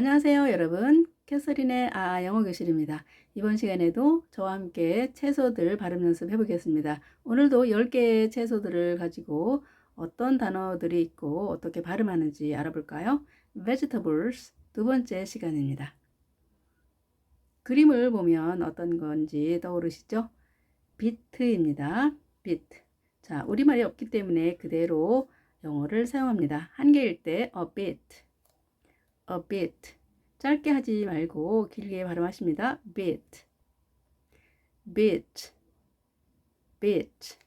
안녕하세요, 여러분. 캐서린의 아 영어 교실입니다. 이번 시간에도 저와 함께 채소들 발음 연습 해 보겠습니다. 오늘도 10개의 채소들을 가지고 어떤 단어들이 있고 어떻게 발음하는지 알아볼까요? vegetables 두 번째 시간입니다. 그림을 보면 어떤 건지 떠오르시죠? 비트입니다. 비트. 자, 우리말이 없기 때문에 그대로 영어를 사용합니다. 한 개일 때 a bit, a bit. 짧게 하지 말고 길게 발음하십니다. bit, bit, bit.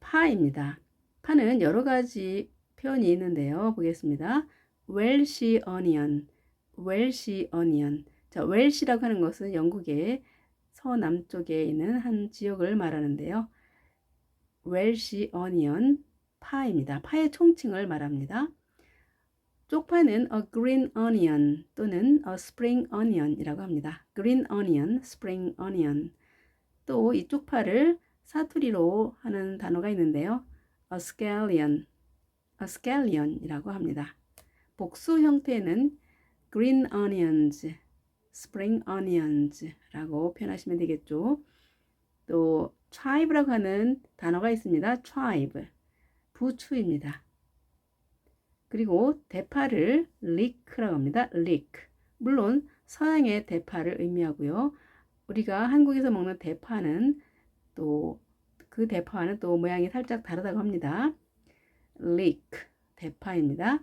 파입니다. 파는 여러 가지 표현이 있는데요. 보겠습니다. Welsh onion, Welsh onion. 자, 웰시라고 하는 것은 영국의 서남쪽에 있는 한 지역을 말하는데요. 웰시 어니언 파입니다. 파의 총칭을 말합니다. 쪽파는 a green onion 또는 a spring onion이라고 합니다. green onion, spring onion. 또 이 쪽파를 사투리로 하는 단어가 있는데요. a scallion, a scallion이라고 합니다. 복수 형태는 green onions, spring onions라고 표현하시면 되겠죠. 또 tribe라고 하는 단어가 있습니다. tribe, 부추입니다. 그리고 대파를 leek라고 합니다. leek. 물론 서양의 대파를 의미하고요. 우리가 한국에서 먹는 대파는 또 그 대파와는 또 모양이 살짝 다르다고 합니다. leek, 대파입니다.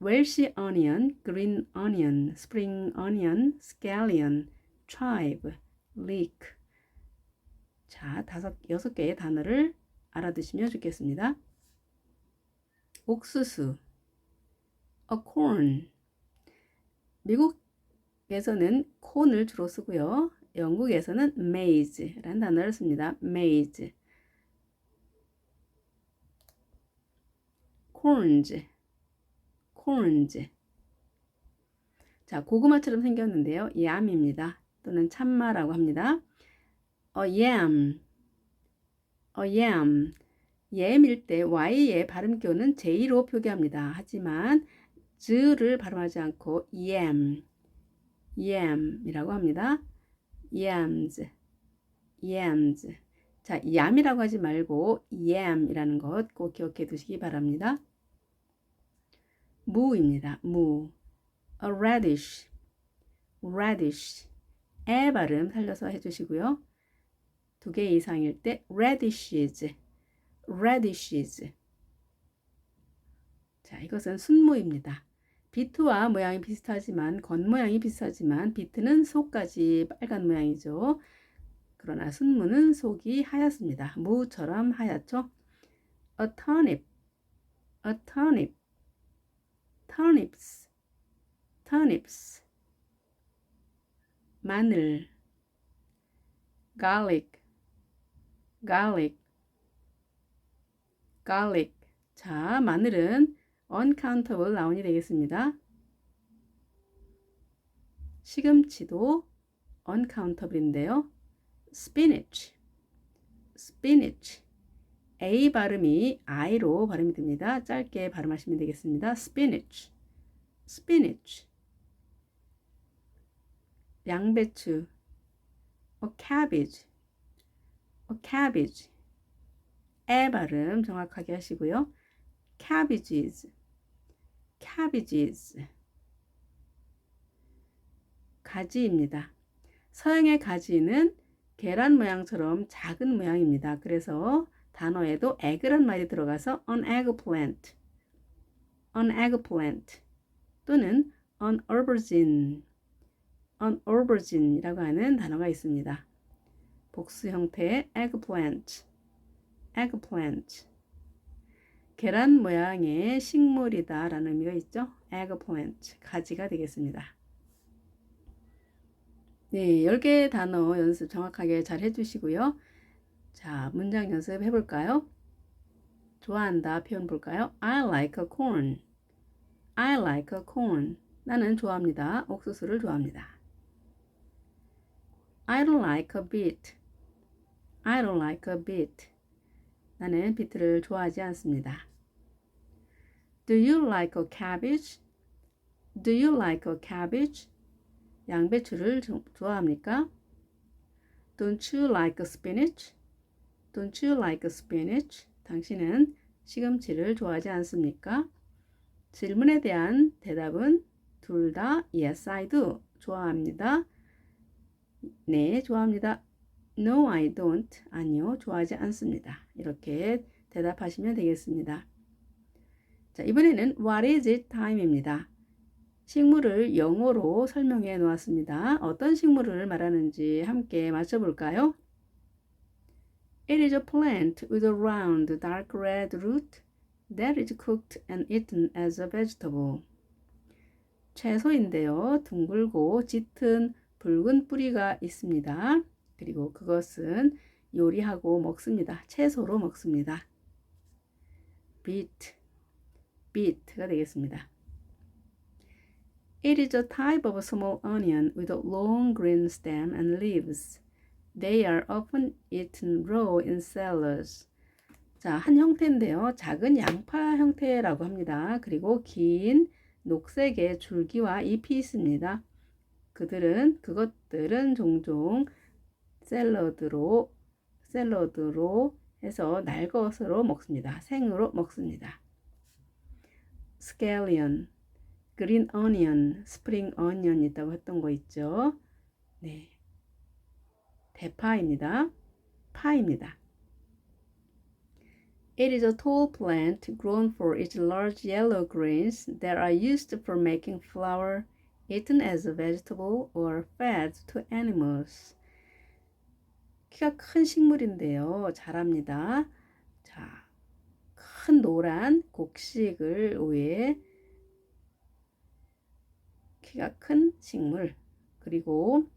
Welsh onion, green onion, spring onion, scallion, chive, leek. 자, 다섯, 여섯 개의 단어를 알아두시면 좋겠습니다. 옥수수, a corn. 미국에서는 콘을 주로 쓰고요. 영국에서는 maize라는 단어를 씁니다. maize. corns, corns. 자, 고구마처럼 생겼는데요. yam입니다. 또는 참마라고 합니다. a yam, a yam. yam일 때 y의 발음교는 j로 표기합니다. 하지만 z를 발음하지 않고 yam, yam이라고 합니다. yams, yams. 자, yam이라고 하지 말고 yam이라는 것 꼭 기억해 두시기 바랍니다. 무입니다. 무. a radish, radish. 에 발음 살려서 해주시고요. 두 개 이상일 때 radishes, radishes. 자, 이것은 순무입니다. 비트와 모양이 비슷하지만 겉모양이 비슷하지만 비트는 속까지 빨간 모양이죠. 그러나 순무는 속이 하얗습니다. 무처럼 하얗죠. a turnip, a turnip, turnips, turnips. 마늘, garlic, garlic, garlic. 자, 마늘은 uncountable 나온이 되겠습니다. 시금치도 uncountable인데요. spinach, spinach. A 발음이 I로 발음이 됩니다. 짧게 발음하시면 되겠습니다. spinach, spinach. 양배추, a cabbage, a cabbage. 에 발음 정확하게 하시고요. cabbages, cabbages. 가지입니다. 서양의 가지는 계란 모양처럼 작은 모양입니다. 그래서 단어에도 egg란 말이 들어가서 an eggplant, an eggplant 또는 an aubergine, an aubergine이라고 하는 단어가 있습니다. 복수 형태의 eggplant, eggplant. 계란 모양의 식물이다 라는 의미가 있죠. eggplant, 가지가 되겠습니다. 네, 10개의 단어 연습 정확하게 잘 해주시고요. 자, 문장 연습 해볼까요? 좋아한다 표현 볼까요? I like a corn. I like a corn. 나는 좋아합니다. 옥수수를 좋아합니다. I don't like a bit. I don't like a bit. 나는 비트를 좋아하지 않습니다. Do you like a cabbage? Do you like a cabbage? 양배추를 조- 좋아합니까? Don't you like spinach? Don't you like spinach? 당신은 시금치를 좋아하지 않습니까? 질문에 대한 대답은 둘 다 Yes, I do. 좋아합니다. 네, 좋아합니다. No, I don't. 아니요, 좋아하지 않습니다. 이렇게 대답하시면 되겠습니다. 자, 이번에는 What is it time입니다. 식물을 영어로 설명해 놓았습니다. 어떤 식물을 말하는지 함께 맞춰볼까요? It is a plant with a round, dark red root that is cooked and eaten as a vegetable. 채소인데요. 둥글고 짙은 붉은 뿌리가 있습니다. 그리고 그것은 요리하고 먹습니다. 채소로 먹습니다. beet, beet가 되겠습니다. It is a type of small onion with a long green stem and leaves. They are often eaten raw in salads. 자, 한 형태인데요. 작은 양파 형태라고 합니다. 그리고 긴 녹색의 줄기와 잎이 있습니다. 그들은 그것들은 종종 샐러드로 샐러드로 해서 날것으로 먹습니다. 생으로 먹습니다. 스켈리언, 그린 어니언, 스프링 어니언 있다고 했던 거 있죠. 네. 대파입니다. 파입니다. It is a tall plant grown for its large yellow grains that are used for making flour, eaten as a vegetable or fed to animals. 키가 큰 식물인데요. 잘합니다. 자, 큰 노란 곡식을 위해 키가 큰 식물 그리고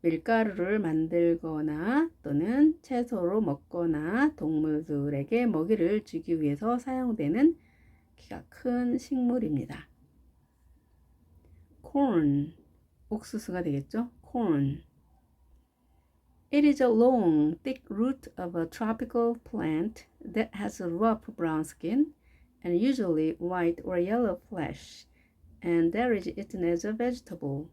밀가루를 만들거나 또는 채소로 먹거나 동물들에게 먹이를 주기 위해서 사용되는 키가 큰 식물입니다. corn 옥수수가 되겠죠? corn It is a long, thick root of a tropical plant that has a rough brown skin and usually white or yellow flesh, and that is eaten as a vegetable.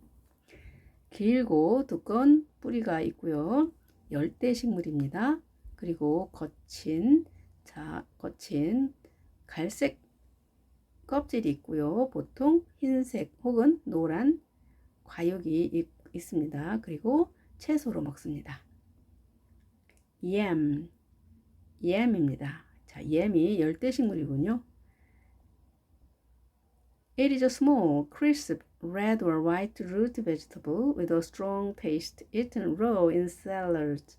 길고 두꺼운 뿌리가 있고요. 열대 식물입니다. 그리고 거친, 자, 거친 갈색 껍질이 있고요. 보통 흰색 혹은 노란 과육이 있, 있습니다. 그리고 채소로 먹습니다. Yam, yam입니다. 자, yam이 열대식물이군요. It is a small, crisp, red or white root vegetable with a strong taste eaten raw in salads.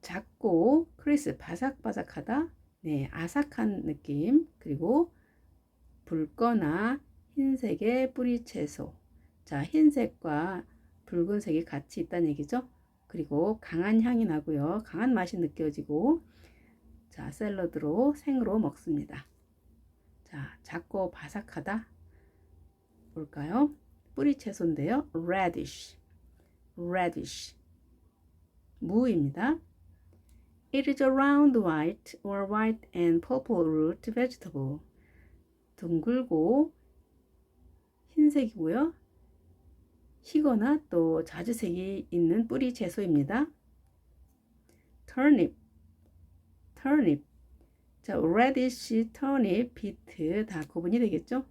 작고 크리스 바삭바삭하다. 네, 아삭한 느낌. 그리고 붉거나 흰색의 뿌리 채소. 자, 흰색과 붉은색이 같이 있다는 얘기죠. 그리고 강한 향이 나고요. 강한 맛이 느껴지고 자, 샐러드로 생으로 먹습니다. 자, 작고 바삭하다. 볼까요? 뿌리 채소인데요. radish. radish. 무입니다. It is a round white or white and purple root vegetable. 둥글고 흰색이고요. 희거나 또 자주색이 있는 뿌리 채소입니다. turnip, turnip. 자, radish, turnip, beet 다 구분이 되겠죠?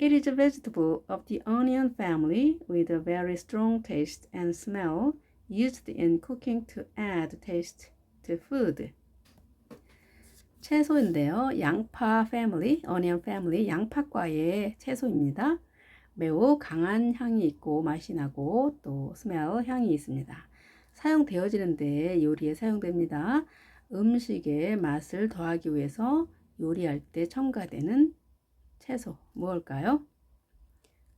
It is a vegetable of the onion family with a very strong taste and smell used in cooking to add taste to food. 채소인데요. 양파 패밀리, 어니언 패밀리, 양파과의 채소입니다. 매우 강한 향이 있고 맛이 나고 또 스멜 향이 있습니다. 사용되어지는데 요리에 사용됩니다. 음식의 맛을 더하기 위해서 요리할 때 첨가되는 채소 무엇일까요?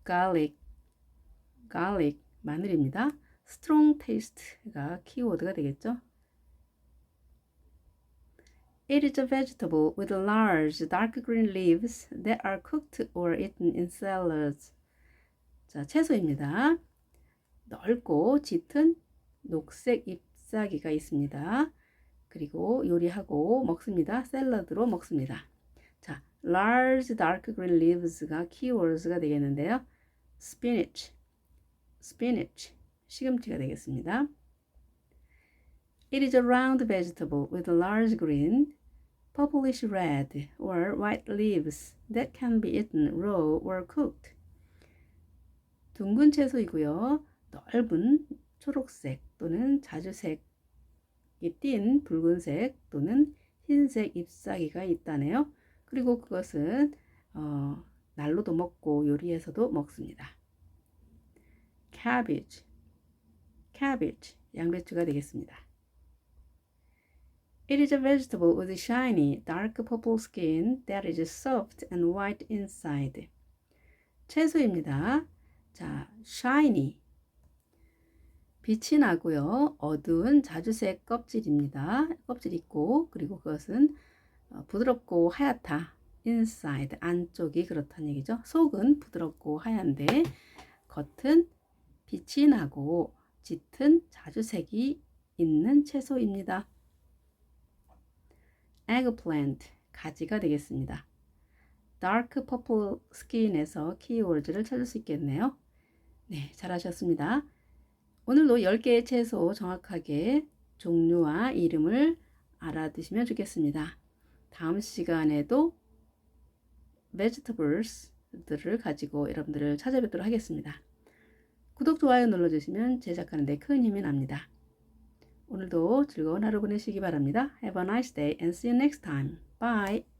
garlic, garlic 마늘입니다. strong taste가 키워드가 되겠죠. It is a vegetable with large dark green leaves that are cooked or eaten in salads. 자, 채소입니다. 넓고 짙은 녹색 잎사귀가 있습니다. 그리고 요리하고 먹습니다. 샐러드로 먹습니다. 자, large dark green leaves가 keywords가 되겠는데요. spinach, spinach, 시금치가 되겠습니다. It is a round vegetable with large green, purplish red or white leaves that can be eaten raw or cooked. 둥근 채소이고요. 넓은 초록색 또는 자주색이 띤 붉은색 또는 흰색 잎사귀가 있다네요. 그리고 그것은 어, 날로도 먹고 요리해서도 먹습니다. cabbage, cabbage, 양배추가 되겠습니다. It is a vegetable with shiny, dark purple skin that is soft and white inside. 채소입니다. 자, shiny. 빛이 나고요. 어두운 자주색 껍질입니다. 껍질 있고 그리고 그것은 어, 부드럽고 하얗다. inside 안쪽이 그렇다는 얘기죠. 속은 부드럽고 하얀데 겉은 빛이 나고 짙은 자주색이 있는 채소입니다. eggplant 가지가 되겠습니다. dark purple skin에서 키워드를 찾을 수 있겠네요. 네, 잘하셨습니다. 오늘도 10개의 채소 정확하게 종류와 이름을 알아두시면 좋겠습니다. 다음 시간에도 vegetables들을 가지고 여러분들을 찾아뵙도록 하겠습니다. 구독, 좋아요 눌러주시면 제작하는 데 큰 힘이 납니다. 오늘도 즐거운 하루 보내시기 바랍니다. Have a nice day and see you next time. Bye.